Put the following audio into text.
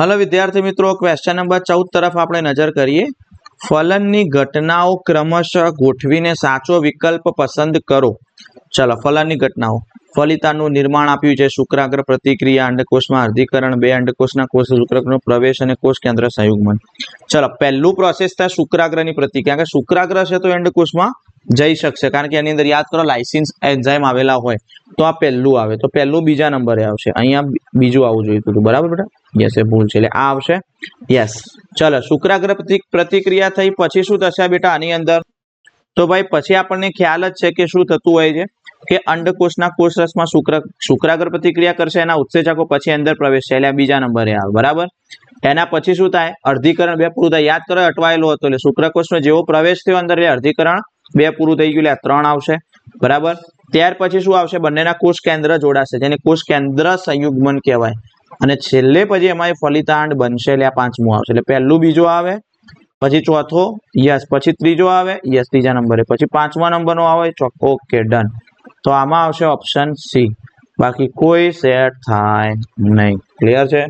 Hello વિદ્યાર્થી મિત્રો question number ચૌદ તરફ આપણે નજર કરીએ. ફલનની ઘટનાઓ ક્રમશઃ ગોઠવીને સાચો વિકલ્પ પસંદ કરો. ચલો, ફલનની ઘટનાઓ. ફલિતાનું નિર્માણ આપ્યું છે શુક્રાગ્ર પ્રતિક્રિયા, અંડકોષમાં અર્ધીકરણ, બે અંડકોષના કોષ, શુક્રાગ્રનો પ્રવેશ અને કોષ કેન્દ્ર સંયુગમન. ચલો, પહેલું પ્રોસેસ થાય શુક્રાગ્રની પ્રતિક્રિયા. કે શુક્રાગ્ર છે તો અંડકોષમાં જઈ શકશે. કારણ કે એની અંદર યાદ કરો લાઇસિન્સ એન્ઝાઇમ આવેલા હોય. તો આ પહેલું આવે. તો પહેલું બીજા નંબરે આવશે. અહીંયા બીજું આવવું જોઈતું હતું. બરાબર બેટા? યસ એ ભૂલ છે. એટલે આ આવશે. યસ ચલો, શુક્રાગ્ર પ્રતિ- પ્રતિક્રિયા થઈ. પછી શું થશે બેટા? આની અંદર તો ભાઈ, પછી આપણને ખ્યાલ જ છે કે શું થતું હોય છે. કે અંડકોષના કોષરસમાં શુક્ર શુક્રાગ્ર પ્રતિક્રિયા કરશે, એના ઉત્સેચકો પછી અંદર પ્રવેશ છે. એટલે બીજા નંબરે આવે. બરાબર? એના પછી શું થાય? અર્ધીકરણ બે પૂરું થાય. યાદ કરો, અટવાયેલો હતો. એટલે શુક્રકોષનો જેવો પ્રવેશ થયો અંદર, એટલે અર્ધીકરણ બે પૂરું થઈ ગયું. એટલે ત્રણ આવશે. બરાબર? ત્યાર પછી શું આવશે? બંનેના કોષ કેન્દ્ર જોડાશે. જેને કોષ કેન્દ્ર સંયુગ્મન કહેવાય. અને છેલ્લે પછી એમાં ફલિતાંડ બનશે એટલે આ પાંચમું આવશે. એટલે પહેલું બીજું આવે, પછી ચોથો, યસ, પછી ત્રીજો આવે, યસ, ત્રીજા નંબરે. પછી પાંચમા નંબરનો આવે ઓકે, ડન. તો આમાં આવશે ઓપ્શન સી. બાકી કોઈ સેટ થાય નહીં. ક્લિયર છે?